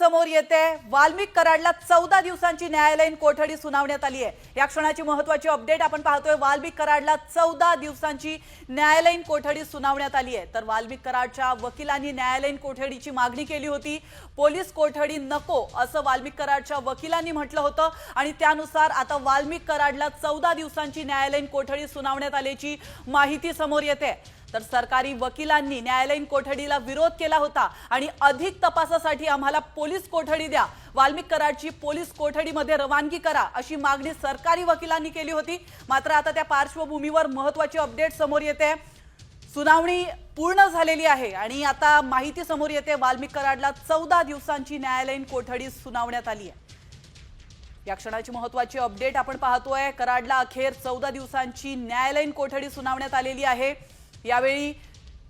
समोर येते. वाल्मिक कराडला चौदा दिवसांची न्यायालयीन कोठडी सुनावण्यात आली आहे. या क्षणाची महत्वाची अपडेट आपण पाहतोय. वाल्मिक कराडला चौदा दिवसांची न्यायालयीन कोठडी सुनावण्यात आली आहे. तर वाल्मिक कराडच्या वकिलांनी न्यायालयीन कोठडीची मागणी केली होती. पोलीस कोठडी नको असं वाल्मिक कराडच्या वकिलांनी म्हटलं होतं. आणि त्यानुसार आता वाल्मिक कराडला चौदा दिवसांची न्यायालयीन कोठडी सुनावण्यात आल्याची माहिती समोर येते. तर सरकारी वकिलांनी न्यायालयीन कोठडीला विरोध केला होता आणि अधिक तपासासाठी आम्हाला पोलीस कोठडी द्या. वाल्मिक कराडची पोलीस कोठडीमध्ये रवानगी करा अशी मागणी सरकारी वकिलांनी केली होती. मात्र आता त्या पार्श्वभूमीवर महत्वाची अपडेट समोर येते. सुनावणी पूर्ण झालेली आहे आणि आता माहिती समोर येते. वाल्मिक कराडला चौदा दिवसांची न्यायालयीन कोठडी सुनावण्यात आली आहे. या क्षणाची महत्वाची अपडेट आपण पाहतोय. कराडला अखेर चौदा दिवसांची न्यायालयीन कोठडी सुनावण्यात आलेली आहे. यावेळी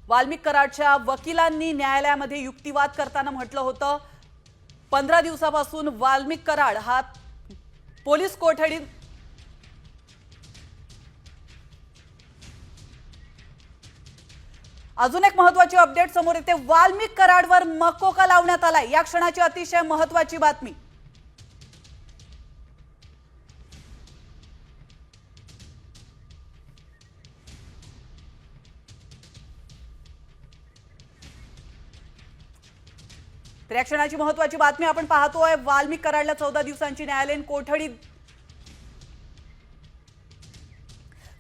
वाल्मिक कराडच्या वकिलांनी न्यायालयामध्ये युक्तिवाद करताना म्हटलं होतं. पंधरा दिवसापासून वाल्मिक कराड हा पोलीस कोठडीत अजून एक महत्वाची अपडेट समोर येते. वाल्मिक कराडवर मकोका लावण्यात आलाय. या क्षणाची अतिशय महत्वाची बातमी. तर या क्षणाची महत्वाची बातमी आपण पाहतोय. वाल्मिक कराडला चौदा दिवसांची न्यायालयीन कोठडी.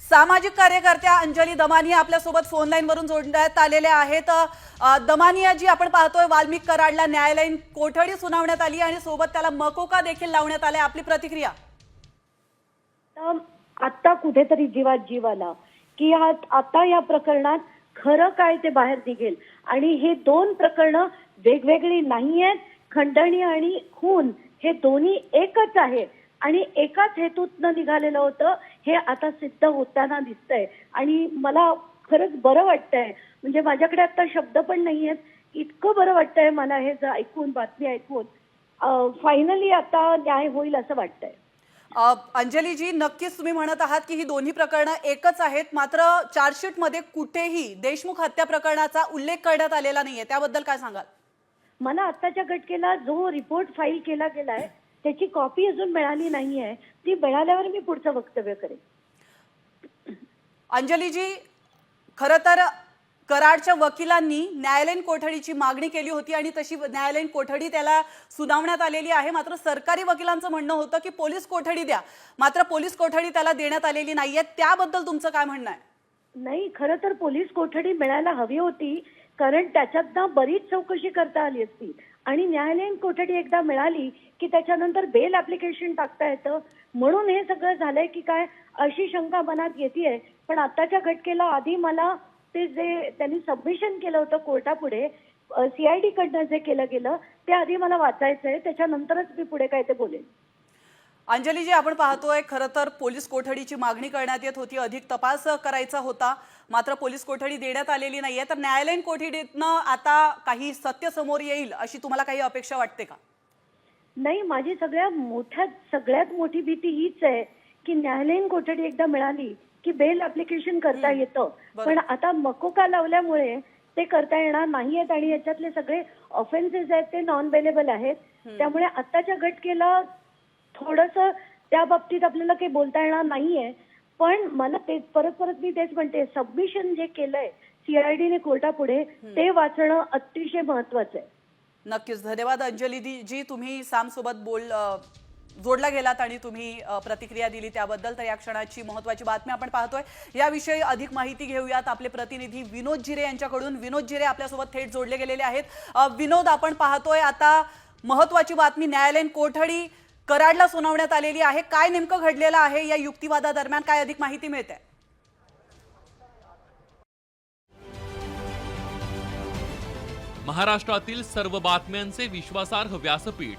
सामाजिक कार्यकर्त्या अंजली दमानिया आपल्यासोबत फोन जोडण्यात आलेल्या आहेत. दमानिया जी आपण पाहतोय वाल्मिक कराडला न्यायालयीन कोठडी सुनावण्यात आली आणि सोबत त्याला मकोका देखील लावण्यात आलाय. आपली प्रतिक्रिया. तर आता कुठेतरी जीवात जीव आला की आता या प्रकरणात खरं काय ते बाहेर निघेल. आणि हे दोन प्रकरणं वेगवेगळी नाही आहेत खंडणी आणि खून हे दोन्ही एकच आहे. आणि एकाच हेतूतनं निघालेलं होतं हे आता सिद्ध होताना दिसतंय. आणि मला खरंच बरं वाटतंय. म्हणजे माझ्याकडे आता शब्द पण नाही आहेत इतकं बरं वाटतंय मला हे ऐकून बातमी ऐकून. फायनली आता न्याय होईल असं वाटतंय. अंजलीजी नक्कीच तुम्ही म्हणत आहात की ही दोन्ही प्रकरणं एकच आहेत. मात्र चार्जशीटमध्ये कुठेही देशमुख हत्या प्रकरणाचा उल्लेख करण्यात आलेला नाहीये. त्याबद्दल काय सांगाल? मला आत्ताच्या घटकेला जो रिपोर्ट फाईल केला गेलाय त्याची कॉपी अजून मिळाली नाहीये. ती मिळाल्यावर मी पुढचं वक्तव्य करेन. अंजलीजी खरं तर कराडच्या वकिलांनी न्यायालयीन कोठडीची मागणी केली होती आणि तशी न्यायालयीन कोठडी त्याला सुनावण्यात आलेली आहे. मात्र सरकारी वकिलांचं म्हणणं होतं की पोलीस कोठडी द्या. मात्र पोलीस कोठडी त्याला देण्यात आलेली नाहीये. त्याबद्दल तुमचं काय म्हणणं आहे? नाही खरं तर पोलीस कोठडी मिळायला हवी होती कारण त्याच्यातनं बरीच चौकशी करता आली असती. आणि न्यायालयीन कोठडी एकदा मिळाली की त्याच्यानंतर बेल ऍप्लिकेशन टाकता येतं. म्हणून हे सगळं झालंय की काय अशी शंका मनात येते पण आताच्या घटकेला आधी मला ते जे त्यांनी सबमिशन केलं होतं कोर्टापुढे सीआयडी कडनं जे केलं गेलं ते आधी मला वाचायचंय त्याच्यानंतरच मी पुढे काय ते बोलेन. अंजलीजी आपण पाहतोय खरं तर पोलीस कोठडीची मागणी करण्यात येत होती. अधिक तपास करायचा होता. मात्र पोलीस कोठडी देण्यात आलेली नाहीये. तर न्यायालयीन कोठडीतनं आता काही सत्य समोर येईल अशी तुम्हाला काही अपेक्षा वाटते का? नाही माझी सगळ्यात मोठ्यात सगळ्यात मोठी भीती हीच आहे की न्यायालयीन कोठडी एकदा मिळाली की बेल ऍप्लिकेशन करता येतं. पण आता मकोका लावल्यामुळे ते करता येणार नाहीयेत आणि याच्यातले सगळे ऑफेन्सेस आहेत ते नॉन बेलेबल आहेत त्यामुळे आताच्या घटकेला थोडस त्या बाबतीत आपल्याला काही बोलता येणार नाहीये. पण मला ते परत परत मी तेच म्हणते सबमिशन जे केलंय सीआयडीने कोर्टापुढे ते वाचणं अतिशय महत्वाचं आहे. नक्कीच. धन्यवाद अंजली जी तुम्ही साम सोबत बोल जोडला गेलात आणि तुम्ही प्रतिक्रिया दिली त्याबद्दल तर या क्षणाची महत्वाची बातमी आपण पाहतोय. याविषयी अधिक माहिती घेऊयात आपले प्रतिनिधी विनोद जिरे यांच्याकडून. विनोद जिरे आपल्यासोबत थेट जोडले गेलेले आहेत. विनोद आपण पाहतोय आता महत्वाची बातमी न्यायालयीन कोठडी कराडला सुनावण्यात आलेली आहे. काय नेमकं घडलेलं आहे या युक्तिवादादरम्यान? काय अधिक माहिती मिळते? महाराष्ट्रातील सर्व बातम्यांचे विश्वासार्ह व्यासपीठ.